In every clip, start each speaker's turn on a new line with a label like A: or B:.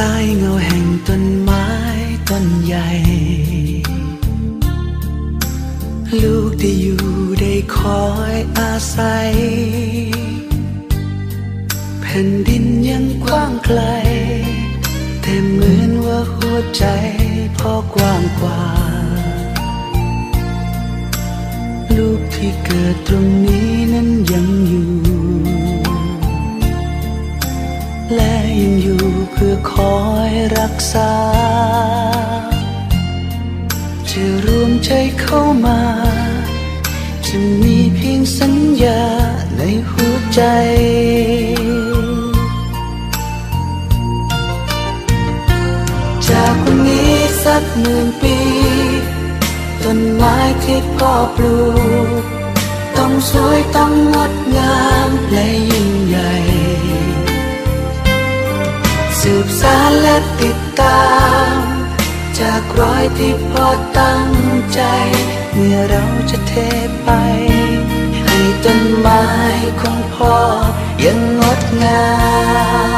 A: ใต้เงาแห่งต้นไม้ต้นใหญ่ ลูกได้อยู่ได้คอยอาศัย แผ่นดินยังกว้างไกล แต่เหมือนว่าหัวใจพอกว้างกว่า ลูกที่เกิดตรงนี้นั้นยังอยู่ และยังอยู่ พื่อคอยรักษา จะรวมใจเข้ามา จะมีเพียงสัญญาในหัวใจจากวันนี้สักหมื่นปี ต้นไม้ที่พ่อปลูก ต้องสวยต้องงด และติดตาม จากรอยที่พ่อตั้งใจ เมื่อเราจะเทไป ให้ต้นไม้ของพ่อยังงดงาม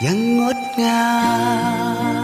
A: yang ngọt ngào